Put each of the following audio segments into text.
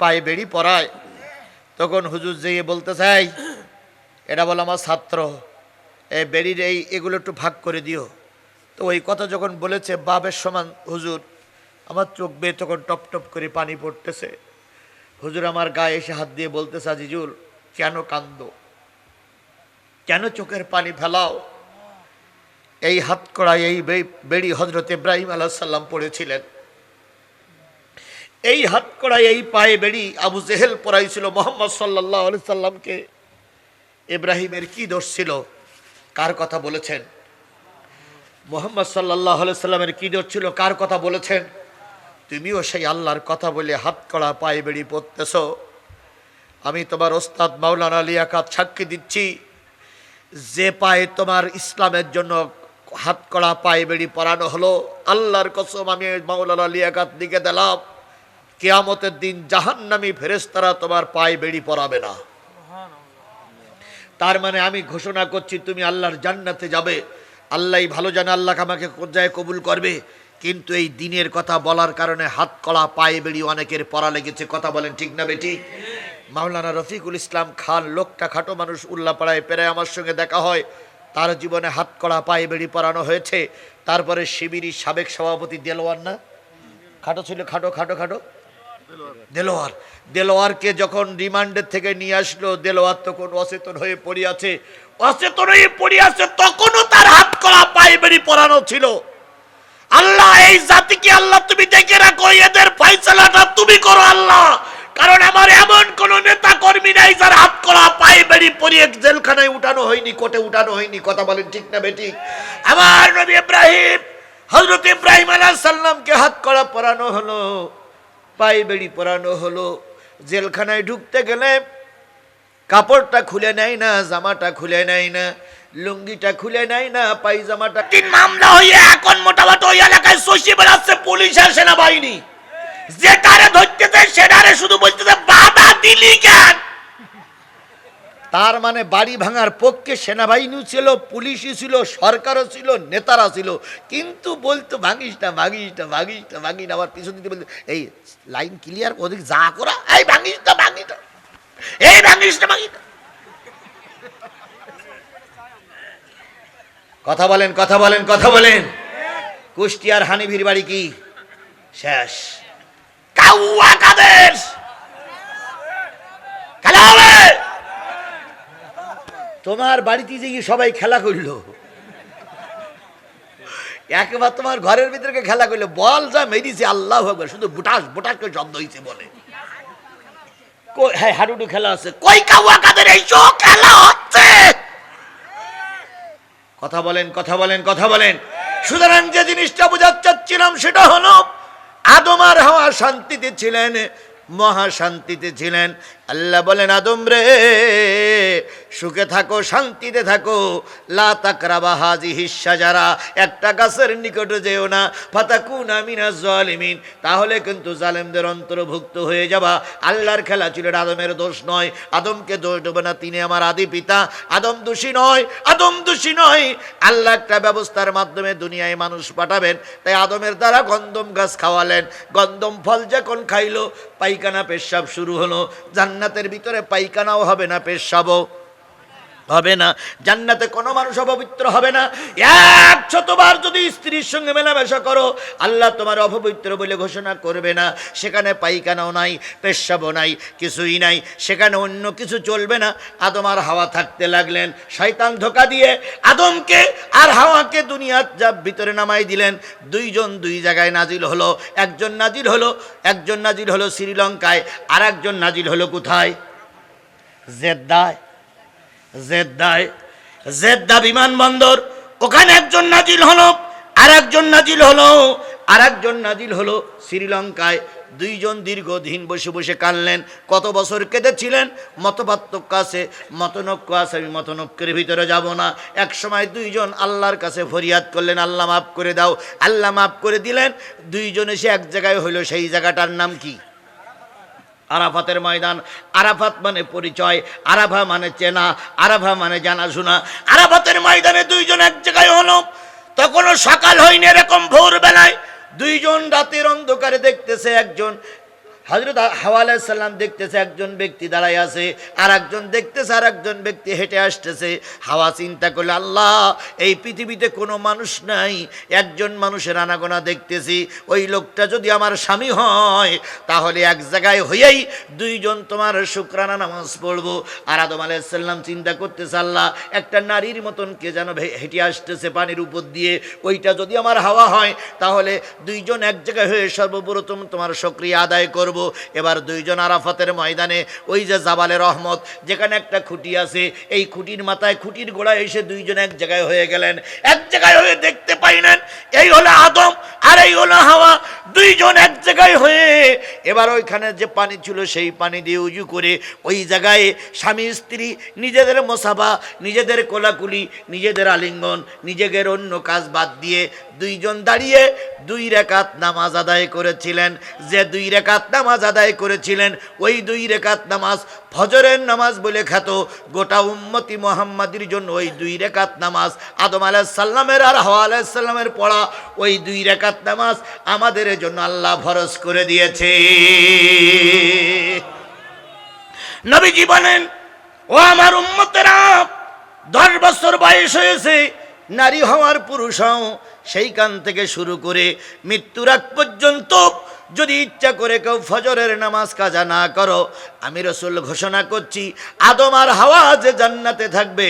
পায়ে বেড়ি পরায় তখন হুজুর যেয়ে বলতে চাই এটা বলে আমার ছাত্র, এই বেড়ির এই এগুলো একটু ভাগ করে দিও। তো ওই কথা যখন বলেছে বাবের সমান হুজুর, আমার চোখ বেয়ে তখন টপ টপ করে পানি পড়তেছে। হুজুর আমার গায়ে এসে হাত দিয়ে বলতেছে আজিজুল কেন কান্দো? কেন চোখের পানি ফেলাও? এই হাত কড়াই এই বেড়ি হজরত ইব্রাহিম আলাহ সাল্লাম পড়েছিলেন। এই হাত কড়াই, এই পায়ে বেড়ি আবু জেহেল পড়াইছিল মোহাম্মদ সাল্লাহ আলি সাল্লামকে। ইব্রাহিমের কি দোষ ছিল? কার কথা বলেছেন? মোহাম্মদ সাল্লাহ সাল্লামের কি দোষ ছিল? কার কথা বলেছেন? তুমিও সেই আল্লাহর কথা বলে হাত কড়া, পায়ে বেড়ি পড়তেছ। আমি তোমার ওস্তাদ মাওলানা লিয়াকাত সাক্ষী দিচ্ছি। যে পায়ে তোমার ইসলামের জন্য হাত কড়া, পায়ে বেড়ি পরানো হলো, আল্লাহর কসম আমি মাওলানা লিয়াকাত দিকে দিলাম। কেয়ামতের দিন জাহান্নামী ফেরেস্তারা তোমার পায়ে বেড়ি পরাবে না। তার মানে আমি ঘোষণা করছি, তুমি আল্লাহর জান্নাতে যাবে। আল্লাহই ভালো জানে, আল্লাহ আমাকে কোথায় কবুল করবে। কিন্তু এই দিনের কথা বলার কারণে হাত কড়া পায়ে বেড়ি অনেকের পড়া লেগেছে। কথা বলেন ঠিক না বেটি? মাওলানা রফিকুল ইসলাম খান, লোকটা খাটো মানুষ, উল্লাপাড়ায় প্রায় আমার সঙ্গে দেখা হয়। তার জীবনে হাত কড়া পায়ে বেড়ি পরানো হয়েছে। তারপরে শিবিরই সাবেক সভাপতি দেলোয়ার না? খাটো ছিল, খাটো খাটো খাটো। দেলোয়ার। দেলোয়ারকে যখন রিমান্ডের থেকে নিয়ে আসলো, দেলোয়ার তখন অচেতন হয়ে পড়ে আছে অচেতন হয়ে পড়ে আছে তখনও তার হাত করা পায়ে বেড়ি পরানো ছিল। আল্লাহ, এই জাতিকে আল্লাহ তুমি দেখে রাখো, এদের ফয়সালাটা তুমি করো আল্লাহ। কারণ আমার এমন কোন নেতা কর্মী নাই যার হাত করা পায়ে বেড়ি পরিয়ে জেলখানায় উঠানো হয়নি কোটে উঠানো হয়নি। কথা বলেন ঠিক না বেটি আমার নবী ইব্রাহিম হজরত ইব্রাহিম আলাইহিস সালামকে হাত করা পরানো হলো। পায়ে বেড়ি পরানো হলো। জেলখানায় ঢুকতে গেলে কাপড়টা খুলে নেয় না, জামাটা খুলে নেয় না, লুঙ্গিটা খুলে নেয় না, পায়জামাটা তিন মামলা হইয়া এখন মোটামুটি ওই এলাকায় শশী বেড়াচ্ছে পুলিশ আর সেনাবাহিনী। যেটারে ধরতেছে, সেটারে শুধু বলতেছে, বাধা দিলি কেন? তার মানে বাড়ি ভাঙার পক্ষে সেনাবাহিনীও ছিল, পুলিশই ছিল, সরকারও ছিল, নেতারা ছিল। কিন্তু বলতো ভাঙিস না ভাঙিস না ভাঙিস না ভাঙিস না। আবার পিছন দিতে বলতো, এই লাইন ক্লিয়ার ওদিক যা করা। এই ভাঙিস না ভাঙিস না। এই ভাঙিস না ভাঙিস না। কথা বলেন কথা বলেন কথা বলেন। কুষ্টিয়ার হানিভির বাড়ি কি? শেষ। কাউয়া কাদের খেলা হবে! তোমার বাড়িতে যে সবাই খেলা করল, একবার তোমার ঘরের ভিতরে খেলা করল, বল যা মেরিছে, আল্লাহ একবার শুধু বুটাস বুটাস করে শব্দ হয়েছে বলে। হ্যাঁ হাডুডু খেলা আছে। কই কাউয়া কাদের এই খেলা হচ্ছে? কথা বলেন কথা বলেন কথা বলেন। সুতরাং যে জিনিসটা বোঝাতে চাচ্ছিলাম সেটা হলো, আদম আর হাওয়া শান্তিতে ছিলেন, মহা শান্তিতে ছিলেন। আল্লাহ বলেন, আদম রে, সুখে থাকো, শান্তিতে থাকো। লা তাকরাবা হাজিহি সাজারা একটা গাছের নিকটে যেও না। ফাতাকুন আমিনা জালিমিন। তাহলে কিন্তু জালেমদের অন্তর্ভুক্ত হয়ে যাবা। আল্লাহর খেলা ছিল আদমের দোষ নয়। আদমকে দোষ দেবে না, তিনি আমার আদি পিতা। আদম দোষী নয়, আদম দোষী নয়। আল্লাহ একটা ব্যবস্থার মাধ্যমে দুনিয়ায় মানুষ পাঠাবেন। তাই আদমের দ্বারা গন্দম গাছ খাওয়ালেন। গন্দম ফল যখন খাইলো, পায়খানা, পেশাব শুরু হলো। জান্নাতের ভিতরে পাইখানাও হবে না পেশাবও। হবে না। জান্নাতে কোনো মানুষ অপবিত্র হবে না। এক শতবার যদি স্ত্রীর সঙ্গে মেলামেশা করো, আল্লাহ তোমার অপবিত্র বলে ঘোষণা করবে না। সেখানে পাইখানাও নাই, পেশাবও নাই, কিছুই নাই। সেখানে অন্য কিছু চলবে না। আদম আর হাওয়া থাকতে লাগলেন, শয়তান ধোকা দিয়ে আদমকে আর হাওয়াকে দুনিয়ার যা ভিতরে নামাই দিলেন। দুইজন দুই জায়গায় নাজিল হলো। একজন নাজিল হলো, একজন নাজিল হলো শ্রীলঙ্কায় আর একজন নাজিল হলো কোথায়? জেদ্দায়। জেদ্দায়। জেদ্দা বিমানবন্দর, ওখানে একজন নাজিল হলো আর একজন নাজিল হলো আর একজন নাজিল হলো শ্রীলঙ্কায়। দুইজন দীর্ঘদিন বসে বসে কানলেন কত বছর কেঁদেছিলেন? মতপার্থক্য আছে, মতনক্য আছে, আমি মতনক্যের ভিতরে যাব না। এক সময় দুইজন আল্লাহর কাছে ফরিয়াদ করলেন, আল্লাহ মাফ করে দাও, আল্লাহ মাফ করে দিলেন, দুইজন এসে এক জায়গায় হইল, সেই জায়গাটার নাম কি? আরাফাতের ময়দান। আরাফাত মানে পরিচয়, আরাফা মানে চেনা, আরাফা মানে জানাশোনা। আরাফাতের ময়দানে দুইজন এক জায়গায় হলো। তখনও সকাল হয়নি এরকম ভোরবেলায়। দুইজন রাতের অন্ধকারে দেখতেছে একজন। হজরত হাওয়া আলাইসাল্লাম দেখতেছে, একজন ব্যক্তি দাঁড়ায় আছে আর একজন দেখতেছে আর একজন ব্যক্তি হেঁটে আসতেছে। হাওয়া চিন্তা করলে, আল্লাহ, এই পৃথিবীতে কোনো মানুষ নাই, একজন মানুষের আনাগোনা দেখতেছি। ওই লোকটা যদি আমার স্বামী হয়, তাহলে এক জায়গায় হইয়াই দুইজন তোমার শুক্রানা নামাজ পড়ব। আর আদম আলাইসাল্লাম চিন্তা করতেছে, আল্লাহ, একটা নারীর মতন কে যেন হেঁটে আসতেছে পানির উপর দিয়ে। ওইটা যদি আমার হাওয়া হয়, তাহলে দুইজন এক জায়গায় হয়ে সর্বপ্রথম তোমার সক্রিয় আদায় করব। এবার দুইজন আরাফাতের ময়দানে, ওই যে জাবালে রহমত, যেখানে একটা খুঁটি আছে, এই খুঁটির মাথায় খুঁটির গোড়ায় এসে দুইজন এক জায়গায় হয়ে গেলেন। এক জায়গায় হয়ে দেখতে পাইলেন, এই হলো আদম আর এই হলো হাওয়া। দুইজন এক জায়গায় হয়ে, এবার ওইখানে যে পানি ছিল, সেই পানি দিয়ে উজু করে ওই জায়গায় স্বামী, স্ত্রী, নিজেদের মশাবা নিজেদের কোলাকুলি, নিজেদের আলিঙ্গন, নিজেদের অন্য কাজ বাদ দিয়ে দুইজন দাঁড়িয়ে দুই রেখাত নামাজ আদায় করেছিলেন। যে দুই রেখাত নামাজ আদায় করেছিলেন। ওই দুই রেখাত নামাজ ফজরের নামাজ বলে খ্যাত। গোটা উম্মতি মোহাম্মদির জন্য ওই দুই রেখাত নামাজ আদম আলাহিসাল্লামের আর হাওয়া আলাহিসাল্লামের পড়া ওই দুই রেখাত নামাজ আমাদের জন্য আল্লাহ ফরজ করে দিয়েছে। নবীজি বলেন, ও আমার উম্মতেরা, দশ বছর বয়স হয়েছে, নারী হওয়ার পুরুষ সেইখান থেকে শুরু করে মৃত্যুর আগ পর্যন্ত যদি ইচ্ছা করে কেউ ফজরের নামাজ কাজা না করো, আমি রসুল ঘোষণা করছি, আদম আর হাওয়া যে জান্নাতে থাকবে,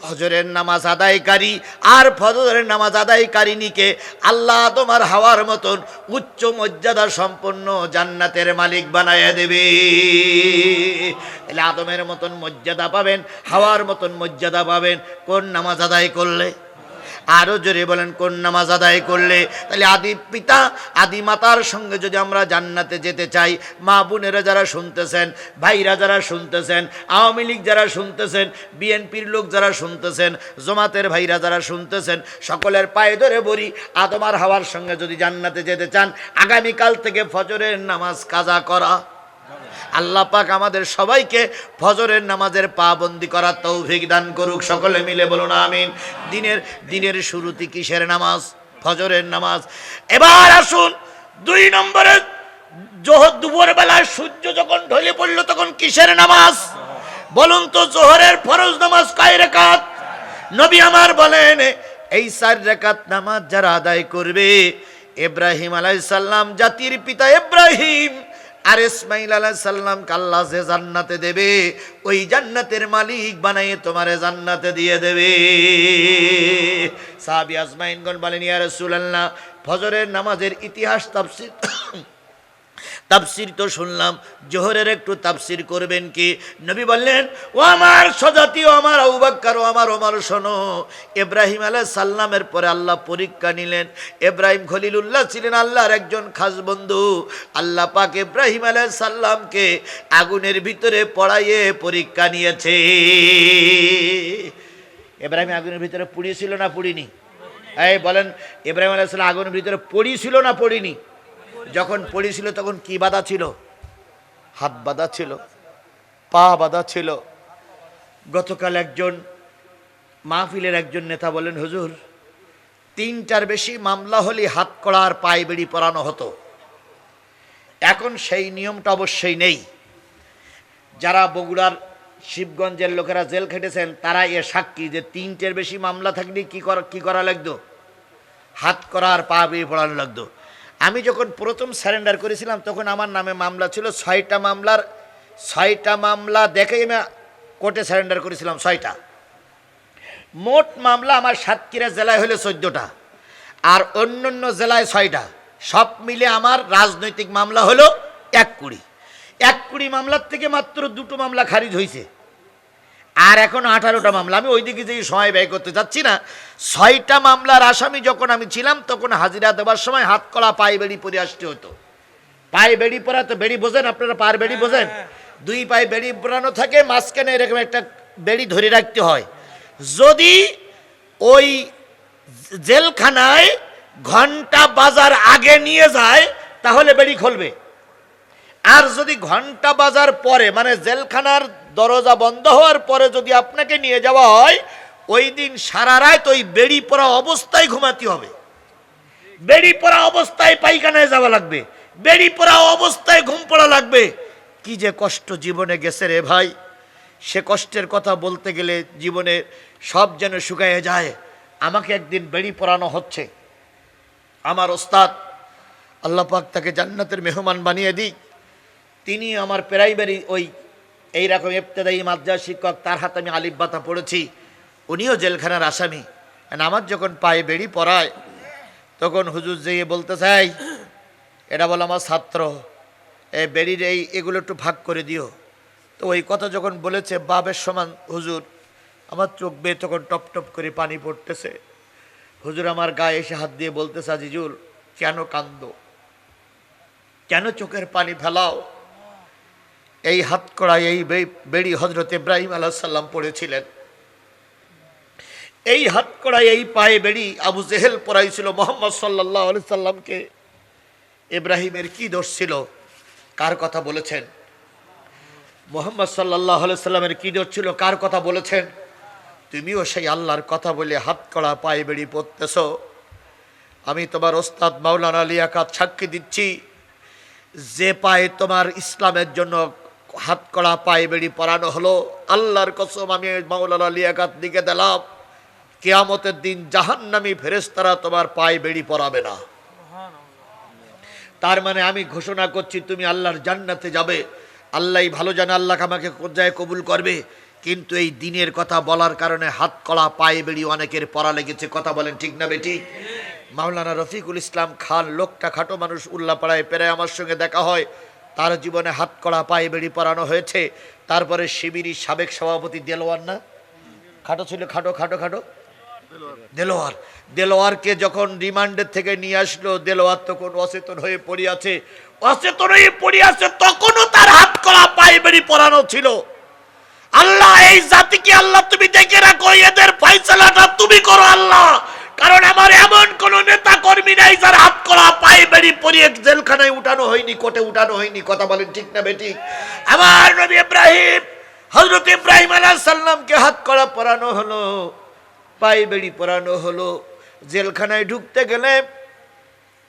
ফজরের নামাজ আদায়কারী আর ফজরের নামাজ আদায়কারিনীকে আল্লাহ তোমার হাওয়ার মতন উচ্চ মর্যাদা সম্পন্ন জান্নাতের মালিক বানাইয়া দেবে। তাহলে আদমের মতন মর্যাদা পাবেন, হাওয়ার মতন মর্যাদা পাবেন, কোন নামাজ আদায় করলে? আরও জোরে বলেন, কোন নামাজ আদায় করলে? তাহলে আদি পিতা, আদি মাতার সঙ্গে যদি আমরা জান্নাতে যেতে চাই, মা বোনেরা যারা শুনতেছেন, ভাইরা যারা শুনতেছেন, আওয়ামী লীগ যারা শুনতেছেন, বিএনপির লোক যারা শুনতেছেন, জমাতের ভাইরা যারা শুনতেছেন, সকলের পায়ে ধরে বলি আদমার হাওয়ার সঙ্গে যদি জান্নাতে যেতে চান, আগামীকাল থেকে ফজরের নামাজ কাজা করা। আল্লাহ পাক আমাদের সবাইকে ফজরের নামাজের পাবন্দি করার তৌফিক দান করুক, সকলে মিলে বলুন আমিন। দিনের দিনের শুরুতে কিসের নামাজ? ফজরের নামাজ। এবার আসুন, দুই নম্বরে জোহর দুপুর বেলায় সূর্য যখন ঢলে পড়ল তখন কিসের নামাজ? বলুন তো, জোহরের ফরজ নামাজ কয় রেখাত? নবী আমার বলেন, এই চার রেখাত নামাজ যারা আদায় করবে ইব্রাহিম আলাইসাল্লাম জাতির পিতা ইব্রাহিম আর ইসমাইল আলাইহিস সাল্লাম কাল্লা যে জান্নাতে দেবে, ওই জান্নাতের মালিক বানাইয়ে তোমারে জান্নাতে দিয়ে দেবে। সাহাবি আজমাইনগণ বলেন, ইয়া রাসূলুল্লাহ, ফজরের নামাজের ইতিহাস তাফসীর তাফসির তো শুনলাম, জোহরের একটু তাফসির করবেন কি? নবী বললেন, ও আমার সজাতি ও আমার আউবাক্কার ও আমার ওমার, শোনো। ইব্রাহিম আলাহ সাল্লামের পরে আল্লাহ পরীক্ষা নিলেন। ইব্রাহিম খলিলুল্লাহ ছিলেন আল্লাহর একজন খাস বন্ধু। আল্লাহ পাক ইব্রাহিম আলাহ সাল্লামকে আগুনের ভিতরে পড়াইয়ে পরীক্ষা নিয়েছে। ইব্রাহিম আগুনের ভিতরে পুড়িয়েছিল না পুড়িনি? এই বলেন, ইব্রাহিম আলাহ সাল্লাম আগুনের ভিতরে পড়িয়েছিল না পড়িনি? যখন পড়েছিল তখন কি বাধা ছিল? হাত বাঁধা ছিল, পা বাঁধা ছিল। গতকাল একজন মাহফিলের একজন নেতা বলেন, হুজুর, তিনটার বেশি মামলা হলে হাত কড়ার পায়ে বেড়ি পরানো হতো। এখন সেই নিয়মটা অবশ্যই নেই। যারা বগুড়ার শিবগঞ্জের লোকেরা জেল খেটেছেন, তারা এ সাক্ষী যে তিনটের বেশি মামলা থাকলে কি করা কি করা লাগতো? হাত করা আর পা বেরিয়ে পড়ানো লাগতো। আমি যখন প্রথম সারেন্ডার করেছিলাম, তখন আমার নামে মামলা ছিল ছয়টা মামলার, ছয়টা মামলা দেখে আমি কোর্টে সারেন্ডার করেছিলাম ছয়টা। মোট মামলা আমার সাতক্ষীরা জেলায় হলে চোদ্দোটা, আর অন্য অন্য জেলায় ছয়টা। সব মিলে আমার রাজনৈতিক মামলা হলো এক কুড়ি। এক কুড়ি মামলার থেকে মাত্র দুটো মামলা খারিজ হয়েছে। আর এখন আঠারোটা মামলা। আমি ওইদিকে যে সময় ব্যয় করতে চাচ্ছি না ছয়টা মামলার আসামি যখন আমি ছিলাম তখন হাজিরা দেওয়ার সময় হাত কলা পায়ে বেড়ি পরে আসতে হতো। পায়ে বেড়ি পরা তো বেড়ি বোঝেন আপনারা পার বেড়ি বোঝেন? দুই পায়ে বেড়ি পরানো থাকে মাঝখানে এরকম একটা বেড়ি ধরে রাখতে হয়। যদি ওই জেলখানায় ঘণ্টা বাজার আগে নিয়ে যায় তাহলে বেড়ি খুলবে। আর যদি ঘণ্টা বাজার পরে মানে জেলখানার দরজা বন্ধ হওয়ার পরে যদি আপনাকে নিয়ে যাওয়া হয়, ওই দিন সারা রাত ওই বেড়ি পরা অবস্থায় ঘুমাতে হবে। বেড়ি পরা অবস্থায় পায়খানায় যাওয়া লাগবে। বেড়ি পড়া অবস্থায় ঘুম পড়া লাগবে। কি যে কষ্ট জীবনে গেছে রে ভাই। সে কষ্টের কথা বলতে গেলে জীবনে সব যেন শুকায় যায়। আমাকে একদিন বেড়ি পড়ানো হচ্ছে। আমার ওস্তাদ আল্লাপাক তাকে জান্নাতের মেহমান বানিয়ে দিই তিনি আমার প্রাইমারি ওই এইরকম ইবতেদায়ী মাদ্রাস শিক্ষক, তার হাতে আমি আলিফ বাতা পড়েছি। উনিও জেলখানার আসামি। আমার যখন পায়ে বেড়ি পড়ায়, তখন হুজুর যেয়ে বলতে চাই এটা বলে আমার ছাত্র এই বেড়ির এই এগুলো একটু ভাগ করে দিও। তো ওই কথা যখন বলেছে বাবের সমান হুজুর, আমার চোখ বেয়ে তখন টপ টপ করে পানি পড়তেছে। হুজুর আমার গায়ে এসে হাত দিয়ে বলতেছে, আজিজুল, কেন কান্দো? কেন চোখের পানি ফেলাও? এই হাত কড়াই, এই বেড়ি হজরত ইব্রাহিম আলাহ সাল্লাম পড়েছিলেন। এই হাত কড়াই, এই পায়ে বেড়ি আবু জেহেল পড়াইছিল মোহাম্মদ সাল্লাহ আলি সাল্লামকে। ইব্রাহিমের কি দোষ ছিল? কার কথা বলেছেন? মোহাম্মদ সাল্লাহ সাল্লামের কি দোষ ছিল? কার কথা বলেছেন? তুমিও সেই আল্লাহর কথা বলে হাত কড়া, পায়ে বেড়ি পড়তেছ। আমি তোমার ওস্তাদ মাওলানা লিয়াকাত সাক্ষী দিচ্ছি। যে পায়ে তোমার ইসলামের জন্য হাত কড়া পায়ে বেড়ি পরানো হলো। আল্লাহর কসম, আমি মাওলানা লিয়াকাত দিকে দিলাম। কেয়ামতের দিন জাহান্নামী ফেরেস্তারা তোমার পায়ে বেড়ি পরাবে না। তার মানে আমি ঘোষণা করছি, তুমি আল্লাহর জান্নাতে যাবে। আল্লাহই ভালো জানে, আল্লাহ আমাকে কোথায় কবুল করবে। কিন্তু এই দিনের কথা বলার কারণে হাত কলা পায়ে বেড়ি অনেকের পড়া লেগেছে। কথা বলেন ঠিক না বেটি? মাওলানা রফিকুল ইসলাম খান, লোকটা খাটো মানুষ, উল্লাপাড়ায় পেরে আমার সঙ্গে দেখা হয়। তার জীবনে হাত কড়া, পায়ে বেড়ি পরানো হয়েছে। তারপরে শিবিরই সাবেক সভাপতি দেলোয়ার না? খাটো ছিল, খাটো খাটো খাটো? দেলোয়ার। দেলোয়ারকে যখন রিমান্ডের থেকে নিয়ে আসলো, দেলোয়ার তখন অচেতন হয়ে পড়ে আছে অচেতন হয়ে পড়ে আছে তখনও তার হাত করা পায়ে বেড়ি পরানো ছিল। আল্লাহ, এই জাতিকে আল্লাহ তুমি দেখে রাখো, এদের ফয়সালাটা তুমি করো, আল্লাহ। কারণ আমার এমন কোন নেতা কর্মী নাই যার হাত করা, পায়ে বেড়ি পরিয়ে জেলখানায় উঠানো হয়নি কোটে উঠানো হয়নি, কথা বলেন ঠিক না বেটি? আমার নবী ইব্রাহিম হজরত ইব্রাহিম আলাইহিস সাল্লামকে হাত করা পরানো হলো, পায়ে বেড়ি পরানো হলো, জেলখানায় ঢুকতে গেলে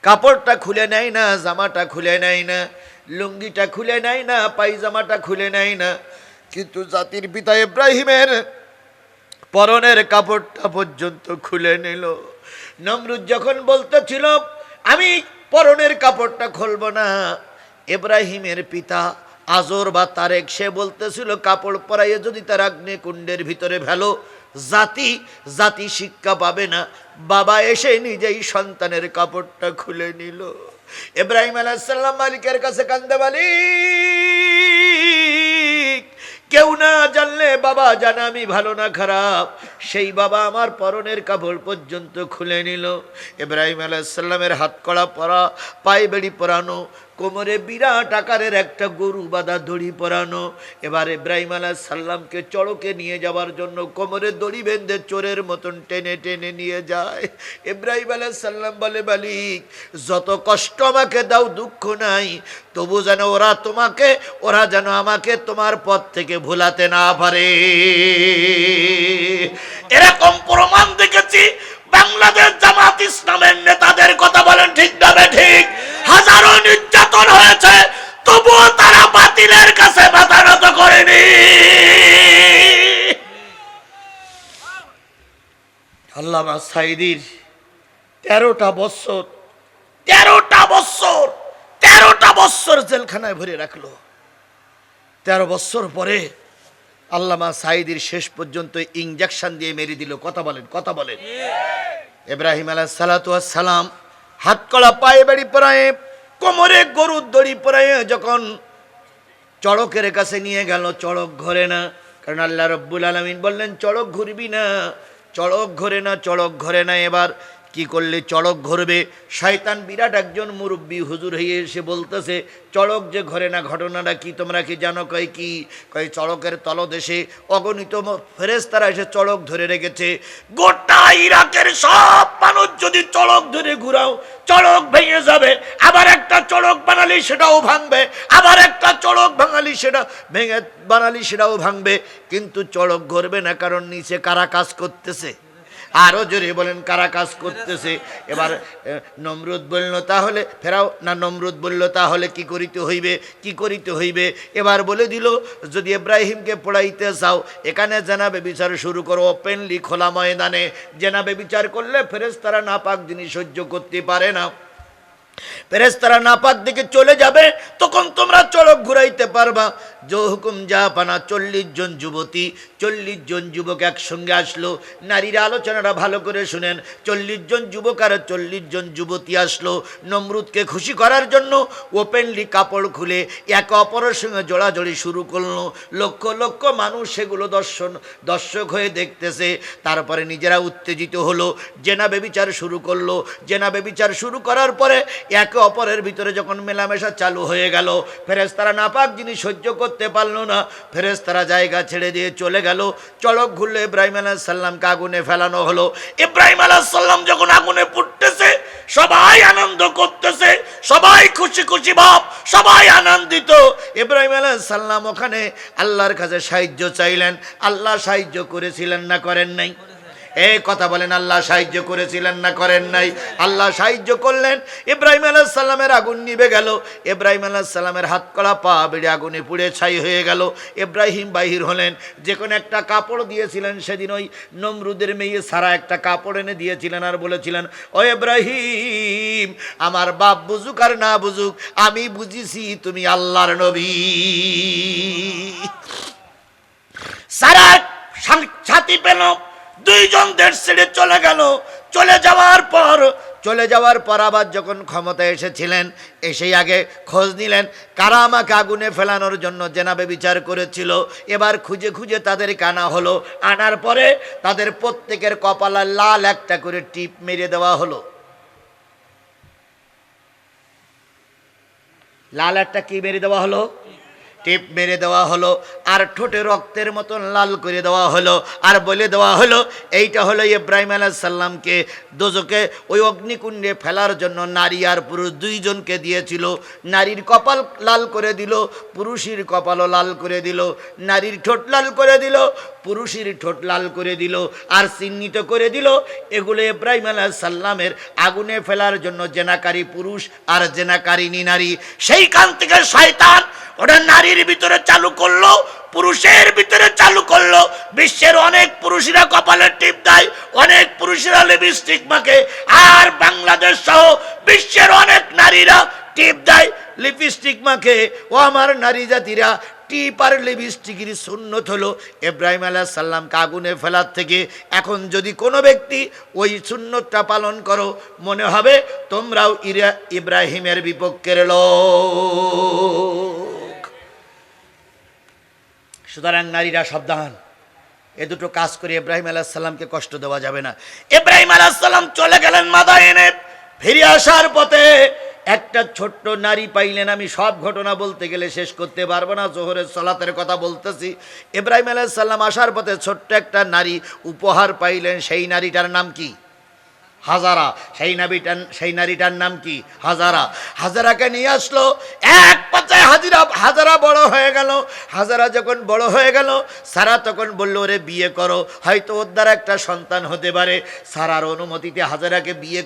কাপড়টা খুলে নেয় না, জামাটা খুলে নেয় না, লুঙ্গিটা খুলে নেয় না, পায়জামাটা খুলে নেয় না। কিন্তু জাতির পিতা ইব্রাহিমের পরনের কাপড়টা পর্যন্ত খুলে নিল। নমরুদ যখন বলতেছিল, আমি পরনের কাপড়টা খুলব না। এব্রাহিমের পিতা আজর বা তারেক, সে বলতেছিল, কাপড় পরাইয়ে যদি তার আগ্নে কুণ্ডের ভিতরে ভেলো জাতি জাতি শিক্ষা পাবে না। বাবা এসে নিজেই সন্তানের কাপড়টা খুলে নিল। ইব্রাহিম আলাইসাল্লাম মালিকের কাছে কান্দে মালিক কেউ না জানলে বাবা জানা আমি ভালো না খারাপ। সেই বাবা আমার পরনের কাপড় পর্যন্ত খুলে নিল। ইব্রাহিম আলাইসাল্লামের হাত কড়া পরা, পায়ে বেড়ি পরানো কোমরে বিরাট আকারের একটা গরু বাঁধা দড়ি পরানো। এবার ইব্রাহিম আলাহ সাল্লামকে চড়কে নিয়ে যাওয়ার জন্য কোমরে দড়ি বেঁধে চোরের মতন টেনে টেনে নিয়ে যায়। ইব্রাহিম আলাহ সাল্লাম বলে, মালিক, যত কষ্ট আমাকে দাও, দুঃখ নাই। তবু যেন ওরা তোমাকে, ওরা যেন আমাকে তোমার পথ থেকে ভুলাতে না পারে। এরকম প্রমাণ দেখেছি, বাংলাদেশ জামাত ইসলামের নেতাদের কথা বলেন ঠিক না ঠিক? হাজারো নির্যাতন হয়েছে তবুও তারা বাতিলের কাছে মাথা নত করেনি। আল্লামা সাইদির তেরোটা বৎসর তেরোটা বৎসর তেরোটা বছর জেলখানায় ভরে রাখল। তেরো বৎসর পরে আল্লামা সাইদির শেষ পর্যন্ত ইঞ্জেকশন দিয়ে মেরে দিল। কথা বলেন কথা বলেন। ইব্রাহিম আলাহ সালাম হাত কলা পায়ে বাড়ি পরায়ে, কোমরে গরুর দড়ি পরায়ে যখন চড়কের কাছে নিয়ে গেল, চড়ক ঘরে না। কারণ আল্লাহ রব্বুল আলমিন বললেন, চড়ক ঘুরবি না, চড়ক ঘরে না, চড়ক ঘরে না। এবার কি করলে চড়ক ঘরবে? শয়তান বিরাট একজন মুরব্বী। হুজুর হয়ে এসে বলতেছে, চড়ক যে ঘরে না, ঘটনাটা কি? তোমরা কি জানো? কয়, কি? কয়, চড়কের তলদেশে অগণিত ফেরেস্তারা এসে চড়ক ধরে রেখেছে। গোটা ইরাকের সব মানুষ যদি চড়ক ধরে ঘুরাও, চড়ক ভেঙে যাবে। আবার একটা চড়ক বানালি, সেটাও ভাঙবে। আবার একটা চড়ক ভাঙালি সেটা ভেঙে বানালি, সেটাও ভাঙবে। কিন্তু চড়ক ঘরবে না, কারণ নিচে কারা কাজ করতেছে? আরও জোরে বলেন, কারা কাজ করতেছে? এবার নমরুদ বলল, তাহলে, ফেরাও, না, নমরুদ বলল, তাহলে কি করিতে হইবে? কি করিতে হইবে? এবার বলে দিল, যদি ইব্রাহিমকে পড়াইতে চাও এখানে জেনাবে বিচার শুরু করো ওপেনলি খোলা ময়দানে। জেনাবে বিচার করলে ফেরেস্তারা নাপাক জিনিস সহ্য করতে পারে না। ফেরেস্তারা নাপাক দিকে চলে যাবে, তখন তোমরা চড়ক ঘুরাইতে পারবা। জো হুকুম, যা পানা, চল্লিশ জন যুবতী, চল্লিশ জন যুবক একসঙ্গে আসলো। নারীরা আলোচনাটা ভালো করে শুনেন। চল্লিশ জন যুবক আর চল্লিশ জন যুবতী আসলো নমরুদকে খুশি করার জন্য। ওপেনলি কাপড় খুলে একে অপরের সঙ্গে জোড়াজড়ি শুরু করল। লক্ষ লক্ষ মানুষ সেগুলো দর্শন, দর্শক হয়ে দেখতেছে। তারপরে নিজেরা উত্তেজিত হলো। জেনা বেবিচার শুরু করল। জেনা বেবিচার শুরু করার পরে একে অপরের ভিতরে যখন মেলামেশা চালু হয়ে গেল ফেরেস্তারা নাপাক জিনিস সহ্য করতে পারল না ফেরেস্তারা জায়গা ছেড়ে দিয়ে চলে গেল। চড়ক ঘুরলে ইব্রাহিম আলাহ সাল্লামকে আগুনে ফেলানো হলো? ইব্রাহিম আলাহ সাল্লাম যখন আগুনে পুড়তেছে, সবাই আনন্দ করতেছে, সবাই খুশি খুশি ভাব, সবাই আনন্দিত। ইব্রাহিম আলাহ সাল্লাম ওখানে আল্লাহর কাছে সাহায্য চাইলেন। আল্লাহ সাহায্য করেছিলেন না করেন নাই। এই কথা বলেন, আল্লাহ সাহায্য করেছিলেন না করেন নাই? আল্লাহ সাহায্য করলেন, ইব্রাহিম আলাহ সাল্লামের আগুন নিবে গেল। ইব্রাহিম আলাহ সাল্লামের হাত কড়া পা বেড়ে আগুনে পুড়ে ছাই হয়ে গেল। ইব্রাহিম বাহির হলেন। যে কোনো একটা কাপড় দিয়েছিলেন সেদিন ওই নমরুদের মেয়ে সারা একটা কাপড় এনে দিয়েছিলেন আর বলেছিলেন, ও ইব্রাহিম, আমার বাপ বুঝুক আর না বুঝুক, আমি বুঝিছি তুমি আল্লাহর নবী। সারা ছাতি পেল। দুইজন দেশ ছেড়ে চলে গেল। চলে যাওয়ার পর, চলে যাওয়ার পর আবার যখন ক্ষমতা এসেছিলেন, এসেই আগে খোঁজ নিলেন। কারা আমাকে আগুনে ফেলানোর জন্য জেনাবে বিচার করেছিল। এবার খুঁজে খুঁজে তাদের কানা হলো। আনার পরে তাদের প্রত্যেকের কপালে লাল একটা করে টিপ মেরে দেওয়া হলো। লাল একটা কি মেরে দেওয়া হলো? টিপ মেরে দেওয়া হলো, আর ঠোঁটে রক্তের মতন লাল করে দেওয়া হলো, আর বলে দেওয়া হলো, এইটা হলো ইব্রাহিম আলাহ সাল্লামকে দোজকে ওই অগ্নিকুণ্ডে ফেলার জন্য নারী আর পুরুষ দুইজনকে দিয়েছিল। নারীর কপাল লাল করে দিল, পুরুষের কপালও লাল করে দিল, নারীর ঠোঁট লাল করে দিল, পুরুষের ঠোঁট লাল করে দিল, আর চিহ্নিত করে দিল। এগুলো ইব্রাহিম আলাহ সাল্লামের আগুনে ফেলার জন্য জেনাকারী পুরুষ আর জেনাকারিনী নারী। সেইখান থেকে শয়তান ওটা নারীর ভিতরে চালু করল, পুরুষের ভিতরে চালু করল। বিশ্বের অনেক পুরুষেরা কপালের টিপ দেয়, অনেক পুরুষেরা লিপস্টিক মাখে, আর বাংলাদেশ সহ বিশ্বের অনেক নারীরা টিপ দেয় লিপস্টিক মাখে। ও আমার নারী জাতিরা, টিপ আর লিপস্টিকের সুন্নত হলো ইব্রাহিম আলাহ সাল্লামকে আগুনে ফেলার থেকে। এখন যদি কোনো ব্যক্তি ওই সুন্নতটা পালন করো, মনে হবে তোমরাও ইরা, ইব্রাহিমের বিপক্ষের লোক। সুতরাং নারীরা সাবধান। এ দুটো কাজ করে ইব্রাহিম আলাহিসাল্লামকে কষ্ট দেওয়া যাবে না। ইব্রাহিম আলাহিসাল্লাম চলে গেলেন মাদায়নে ফিরে আসার পথে একটা ছোট্ট নারী পাইলেন আমি। সব ঘটনা বলতে গেলে শেষ করতে পারব না, জোহরের সলাতের কথা বলতেছি। ইব্রাহিম আলাইসাল্লাম আসার পথে ছোট্ট একটা নারী উপহার পাইলেন। সেই নারীটার নাম কি? হাজারা, সেই নাবিটার সেই নারীটার নাম কি? হাজারা। হাজারাকে নিয়ে আসলো, এক পাচায় হাজিরা হাজারা বড় হয়ে গেল। হাজারা যখন বড় হয়ে গেল, সারা তখন বলল, ওরে, বিয়ে করো। হয়তো ওর দ্বারা একটা সন্তান হতে পারে। সারার অনুমতিতে হাজারাকে বিয়ে